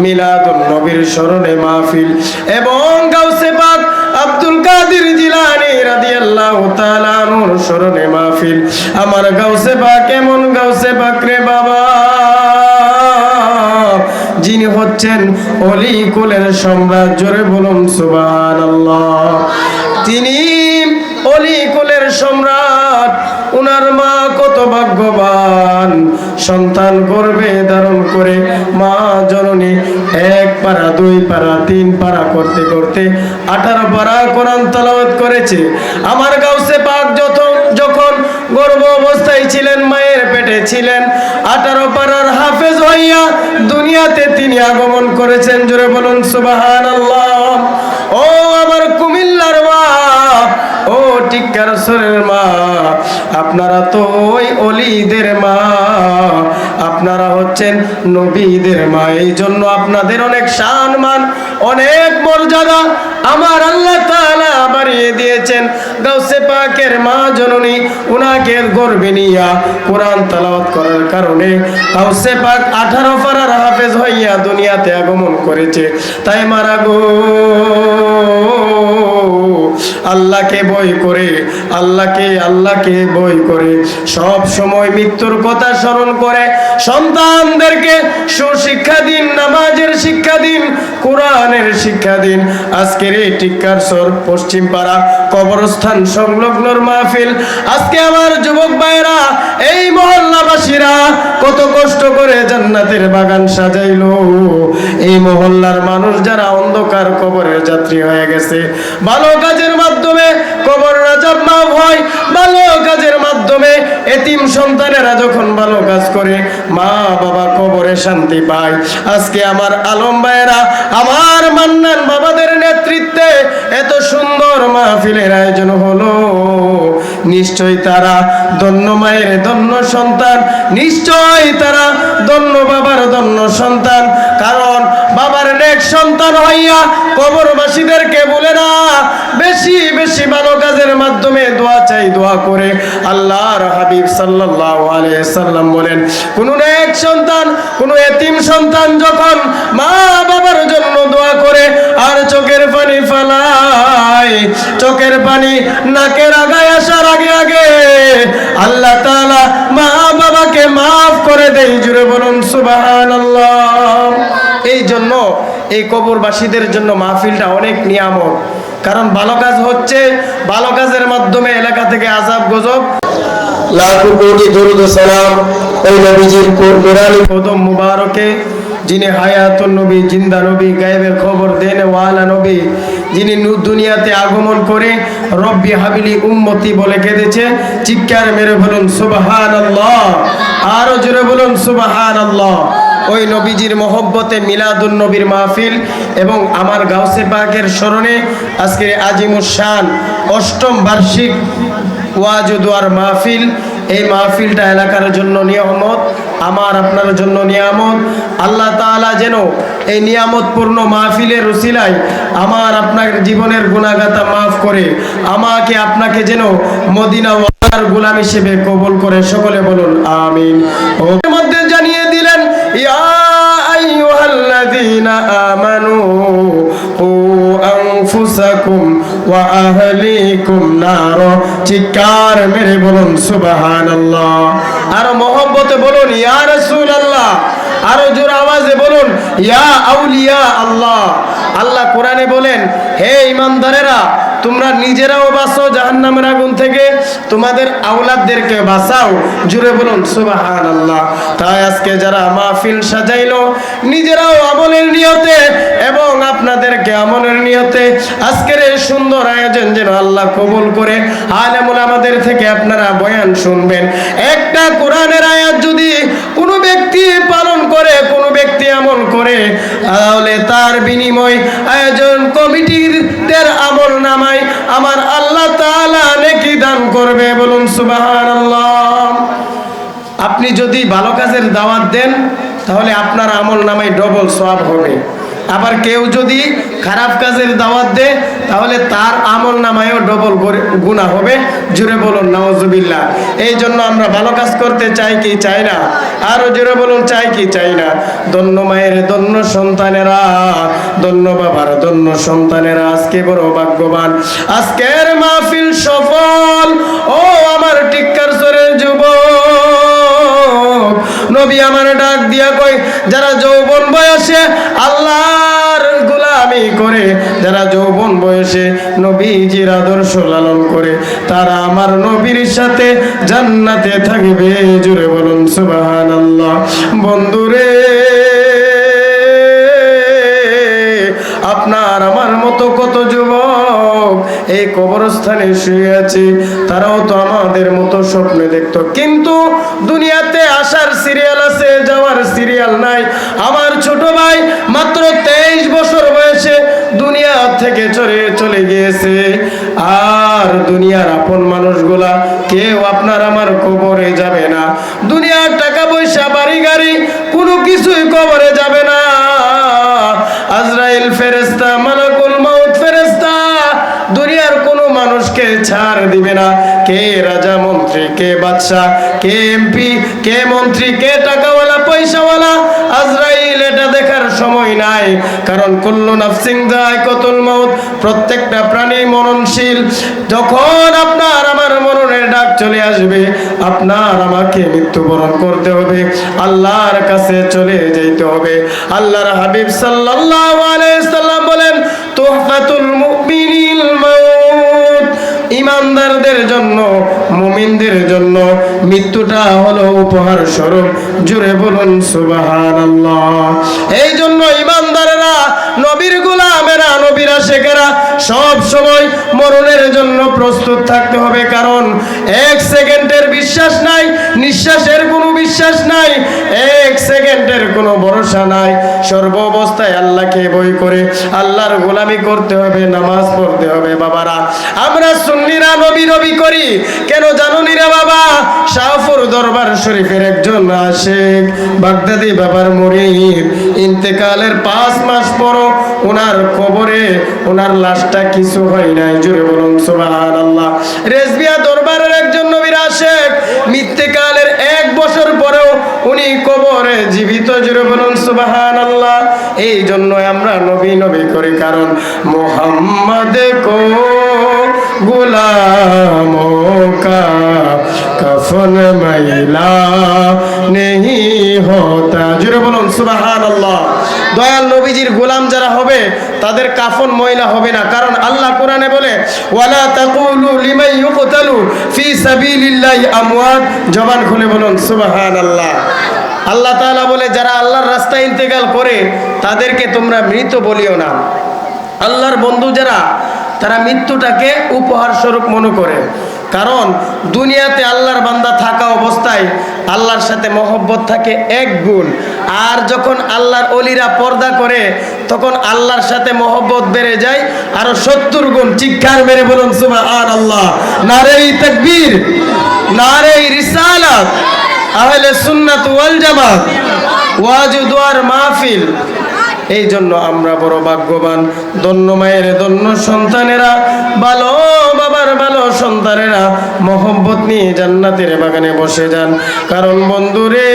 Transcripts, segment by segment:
মিলাদুন নবীর স্মরণে মাহফিল। এবং গাউসে পাক আব্দুল কাদের জিলানি রাদিয়াল্লাহু তাআলা আনহুর স্মরণে মাহফিল। আমার গাউসে পাক এমন গাউসে পাক রে বাবা? যিনি হচ্ছেন অলি কুলের সম্রাট, জোরে বলুন সুবহানাল্লাহ। তিনি অলি কুলের সম্রাট, উনার মা কত ভাগ্যবান। সন্তান গর্ভে ধারণ করে দুই পারা, তিন পারা করতে করতে আঠারো পারা কোরআন তালাওয়াত করেছে। আমার গাউসে পাক যত যখন গর্ভ অবস্থায় ছিলেন, মায়ের পেটে ছিলেন, আঠারো পারার হাফেজ হইয়া দুনিয়াতে তিনি আগমন করেছেন। জোরে বলুন সুবাহান আল্লাহ ও আমার কুমিল্লার মা, ও সরের মা, আপনারা তো ওই অলিদের মা। আপনারা হচ্ছেন নবীদের মা এই জন্য আপনাদের অনেক সম্মান, অনেক মর্যাদা আমার আল্লাহ তাআলা বাড়িয়ে দিয়েছেন। গাউসে পাকের মা জননী, উনাকে গর্বে নিয়া কোরআন তালাওয়াত করার কারণে গাউসে পাক আঠারো পারার হাফেজ হইয়া দুনিয়াতে আগমন করেছে। তাই মারা গো। আল্লাহকে বই করে, আল্লাহকে আল্লাহকে বই করে। সব সময় মৃত্যুর কথা স্মরণ করে, সন্তানদেরকে সুশিক্ষা দিন, নামাজের শিক্ষা দিন, কোরআনের শিক্ষা দিন। আজকের এই টিক্কার সর পশ্চিম পাড়া কবরস্থান সংলগ্নর মাহফিল। আজকে আমার যুবক কত কষ্ট করে জান্নাতের বাগান সাজাইলো। এই মহল্লার মানুষ যারা অন্ধকার কবরের যাত্রী হয়ে গেছে, ভালো কাজের মাধ্যমে কবর রাজাব মাফ হয়, ভালো কাজের মাধ্যমে এতিম সন্তানেরা যখন ভালো কাজ করে, মা বাবা কবরে শান্তি পায়। আজকে আমার আলম ভাইয়েরা, আমার মান্নান বাবাদের নেতৃত্বে এত সুন্দর মাহফিলের আয়োজন হলো। নিশ্চয় তারা ধন্য মায়ের ধন্য সন্তান, নিশ্চয় তারা ধন্য বাবার ধন্য সন্তান। কারণ বাবার নেক সন্তান হইয়া কবরবাসীদেরকে বলে না মাধ্যমে দোয়া চাই, দোয়া করে আল্লাহর হাবিব সাল্লাল্লাহু আলাইহি সাল্লাম বলেন, কোন নেক সন্তান, কোন এতিম সন্তান যখন মা বাবার জন্য দোয়া করে, আর চোখের পানি ফালায়, চোখের পানি নাকের আগায় আসার আগে আগে আল্লাহ তাআলা মা বাবাকে মাফ করে দেয়, জুড়ে বলুন সুবহানাল্লাহ। এই জন্য এই কবরবাসীদের জন্য মাহফিলটা অনেক নিয়ামত। কারণ ভালো কাজ হচ্ছে ভালো কাজের মাধ্যমে এলাকা থেকে আজাব গজব। লাখো কোটি দরুদ সালাম ওই নবীজির নুরানি কদম মুবারকে যিনি হায়াতুন নবী জিন্দা নবী গায়েবের খবর দেন ওয়ালা নবী যিনি নূর দুনিয়াতে আগমন করে রব্বি হাবিলি উম্মতি বলে কেঁদেছে চিৎকার মেরে বলুন সুবাহান আল্লাহ আরও জোরে বলুন সুবাহান আল্লাহ ওই নবীজির মহব্বতে মিলাদুন নবীর মাহফিল এবং আমার গাউসে পাকের স্মরণে আজকের আজিমুস শান অষ্টম বার্ষিক ওয়াজুদুয়ার মাহফিল। এই মাহফিলটা এলাকার জন্য নিয়ামত, আমার, আপনার জন্য নিয়ামত। আল্লাহ তাআলা যেন এই নিয়ামতপূর্ণ মাহফিলের উসিলায় আমার, আপনার জীবনের গুণাগাতা মাফ করে, আমাকে, আপনাকে যেন মদিনা ওয়ালার গোলাম হিসেবে কবুল করে। সকলে বলুন, আমিন। মধ্যে দিলেন ইয়া আইয়ুহাল্লাযীনা আমানু কু আনফুসাকুম ওয়া আহলিকুম নার চিৎকার মেরে বলুন, সুবহানাল্লাহ। আর মহব্বতে বলুন, ইয়া রাসূলুল্লাহ। আরও জোর আওয়াজে বলুন, ইয়া আউলিয়া আল্লাহ। আল্লাহ কোরআনে বলেন, হে ইমানদারেরা তোমরা নিজেরাও বাঁচো জাহান্নামের আগুন থেকে। তোমাদের আওলাদদেরকে বাঁচাও। জুড়ে বলুন সুবাহান আল্লাহ তাই আজকে যারা মাহফিল সাজাইলো, নিজেরাও আমলের নিয়তে এবং আপনাদেরকে আমলের নিয়তে আজকের এই সুন্দর আয়োজন যেন আল্লাহ কবুল করে। আলেমুল আমাদের থেকে আপনারা বয়ান শুনবেন। একটা কোরআনের আয়াত যদি কোনো ব্যক্তি করে কোনো ব্যক্তি আমল করে, তাহলে তার বিনিময় আয়োজন কমিটিদের আমল নামায় আমার আল্লাহ তালা নেকি দান করবে, বলুন সুবাহান আপনি যদি ভালো কাজের দাওয়াত দেন, তাহলে আপনার আমল নামায় ডবল সব হবে। আবার কেউ যদি খারাপ কাজের দাওয়াত দেয় তাহলে তার আমল নামায়ও ডবল গুণা হবে। জুড়ে বলুন নওয়াজুবিল্লাহ এই জন্য আমরা ভালো কাজ করতে চাই কি চাই না? আরও জোরে বলুন, চাই কি চাই না? দন্য মায়ের দন্য সন্তানেরা দন্য বাবার দন্য সন্তানেরা, আজকে বড় ভাগ্যবান। আজকের মাহফিল সফল। ও আমার টিক্কার সরের যুবক, নবী আমার ডাক দিয়া কই যারা যৌবন বয়সে আল্লাহর গোলামি করে, যারা যৌবন বয়সে নবীজির আদর্শ লালন করে, তারা আমার নবীর সাথে জান্নাতে থাকবে। জুড়ে বলুন, সুবহানাল্লাহ। বন্ধুরে, আপনার আমার মতো কত যুবক এই কবরস্থানে শুয়ে আছে? তারাও তো আমাদের মতো স্বপ্নে দেখতো। কিন্তু দুনিয়াতে আসার সিরিয়াল আছে, যাওয়ার সিরিয়াল নাই। আমার ছোট ভাই মাত্র তেইশ বছর থেকে চলে চলে গিয়েছে। আর দুনিয়ার আপন মানুষগুলা কেউ আপনার আমার কবরে যাবে না। দুনিয়ার টাকা পয়সা, বাড়ি, গাড়ি কোনো কিছুই কবরে যাবে না। আজরাইল ফেরেস্তা মালাকুল মাউত ফেরেস্তা দুনিয়ার কোনো মানুষকে ছাড় দিবে না। কে রাজা মন্ত্রী, কে বাদশাহ, কে এমপি, কে মন্ত্রী, কে টাকাওয়ালা, পয়সাওয়ালা, আজরাইল সময় নাই, কারণ কুল্লু নাফসিং দায় কতুল মত প্রত্যেকটা প্রাণী মরণশীল। যখন আপনার আমার মরণের ডাক চলে আসবে, আপনার আমাকে মৃত্যুবরণ করতে হবে, আল্লাহর কাছে চলে যেতে হবে। আল্লাহর হাবিব সাল্লাল্লাহু আলাইহি সাল্লাম বলেন, তুহফাতুল মাউত ইমানদারদের জন্য মুমিনদের জন্য মৃত্যুটা হলো উপহার স্বরূপ জুড়ে বলুন সুবহানাল্লাহ। এই জন্য ইমানদারেরা নবীর গোলামেরা, নবীরা শেখেরা সব সময় মরণের জন্য প্রস্তুত থাকতে হবে। কারণ এক সেকেন্ডের বিশ্বাস নাই, নিঃশ্বাসের কোনো বিশ্বাস নাই, এক সেকেন্ডের কোনো ভরসা নাই। সর্ব অবস্থায় আল্লাহকে বই করে আল্লাহর গোলামি করতে হবে, নামাজ পড়তে হবে। বাবারা, আমরা সুন্নিরা নবী নবী করি। কেন জানো নিরা বাবা? শাহপুর দরবার শরীফের একজন আশেখ বাগদাদি বাবার মরিদ, ইন্তেকালের পাঁচ মাস পর ওনার কবরে ওনার লাশটা কিছু হয় নাই জুড়ে বলুন সুবাহান আল্লাহ রেজবিয়া দরবারের একজন নবীর আশেখ মৃত্যুকালের এক বছর পরেও উনি কবরে জীবিত জুড়ে বলুন সুবাহান আল্লাহ এই জন্য আমরা নবী নবী করি কারণ মোহাম্মদ কো गुलामों का कफन मैला नहीं होता জুড়ে বলুন সুবাহান আল্লাহ দয়াল নবীজির গোলাম যারা হবে, তাদের কাফন ময়লা হবে না। কারণ আল্লাহ কোরআনে বলে, ওয়ালা তাকুলু লিমাই ইউকতালু ফি জবান খুলে বলুন সুবাহান আল্লাহ আল্লাহ তাআলা বলে, যারা আল্লাহর রাস্তায় ইন্তেকাল করে, তাদেরকে তোমরা মৃত বলিও না। আল্লাহর বন্ধু যারা তারা মৃত্যুটাকে উপহার স্বরূপ মনে করে। কারণ দুনিয়াতে আল্লাহর বান্দা থাকা অবস্থায় আল্লাহর সাথে মহব্বত থাকে এক গুণ। আর যখন আল্লাহর অলিরা পর্দা করে, তখন আল্লাহর সাথে মহব্বত বেড়ে যায়, আরও সত্তর গুণ চিৎকার মেরে বলুন সুমা আর আল্লাহ নারে তকবীর, নারে রিসালাত, আহলে সুন্নাত ওয়াল জামাত ওয়াজু দুয়ার মাহফিল এই জন্য আমরা বড় ভাগ্যবান। দন্য মায়ের দন্য সন্তানেরা, ভালো বাবার ভালো সন্তানেরা মোহব্বত নিয়ে জান্নাতের বাগানে বসে যান। কারণ বন্ধুরে,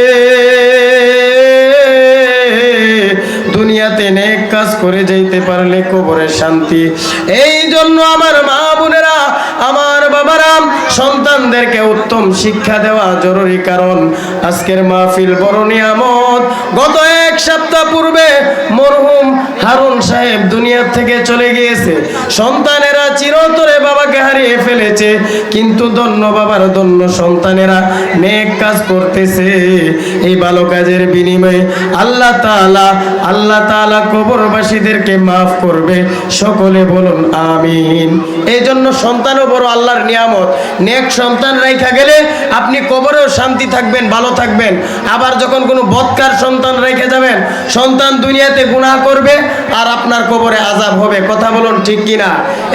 দুনিয়াতে নেক কাজ করে যাইতে পারলে কবরে শান্তি। এই জন্য আমার মা বোনেরা, আমার বাবারা, সন্তানদেরকে উত্তম শিক্ষা দেওয়া জরুরি। কারণ আজকের মাহফিল বড় নিয়ামত। গত এক সপ্তাহ পূর্বে মরহুম হারুন সাহেব দুনিয়া থেকে চলে গিয়েছে। সন্তানেরা চিরতরে বাবাকে হারিয়ে ফেলেছে, কিন্তু দন্য বাবার দন্য সন্তানেরা নেক কাজ করতেছে। এই ভালো কাজের বিনিময়ে আল্লাহ তাআলা আল্লাহ তাআলা কবরবাসীদেরকে মাফ করবে। সকলে বলুন, আমিন। এই জন্য সন্তানও বড় আল্লাহর নিয়ামত। নেক সন্তান রেখা গেলে আপনি কবরেও শান্তি থাকবেন, ভালো থাকবেন। আবার যখন কোনো বৎকার সন্তান রেখে যাবেন সন্তান দুনিয়াতে গুনাহ করবে আর আপনার কবরে আজাব হবে। কথা বলুন ঠিক কিনা?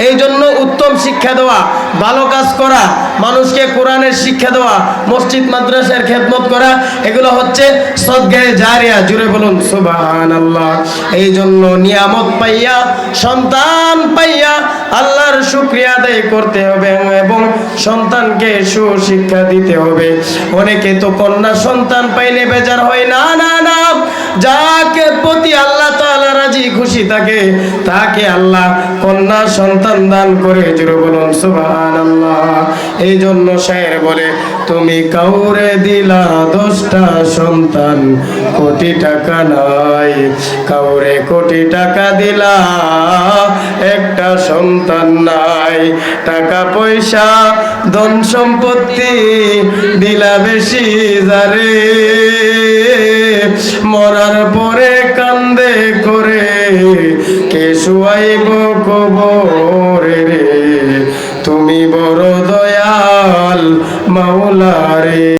এই জন্য উত্তম শিক্ষা দেওয়া, ভালো কাজ করা, মানুষকে কোরআনের শিক্ষা দেওয়া, মসজিদ, মাদ্রাসার খেদমত করা, এগুলো হচ্ছে সদ্গায়ে জারিয়া। জুড়ে বলুন সুবাহান আল্লাহ এই জন্য নিয়ামত পাইয়া, সন্তান পাইয়া আল্লাহর শুক্রিয়া আদায় করতে হবে এবং সন্তানকে সুশিক্ষা দিতে হবে। অনেকে তো কন্যা সন্তান পাইলে বেজার হয়। না না না। যাকে প্রতি আল্লাহ থাকে তাকে আল্লাহ কন্যা সন্তান দান করে জুড়ে বলুন, সুবহানাল্লাহ। এই জন্য শায়ের বলে, তুমি কাউরে দিলা দশটা সন্তান, কোটি টাকা নাই। কাউরে কোটি টাকা দিলা, একটা সন্তান নাই। টাকা পয়সা, ধন সম্পত্তি দিলা বেশি যারে। মরার পরে কান্দে করে কে শুয়াইব রে? তুমি বড় দয়াল মাওলা রে।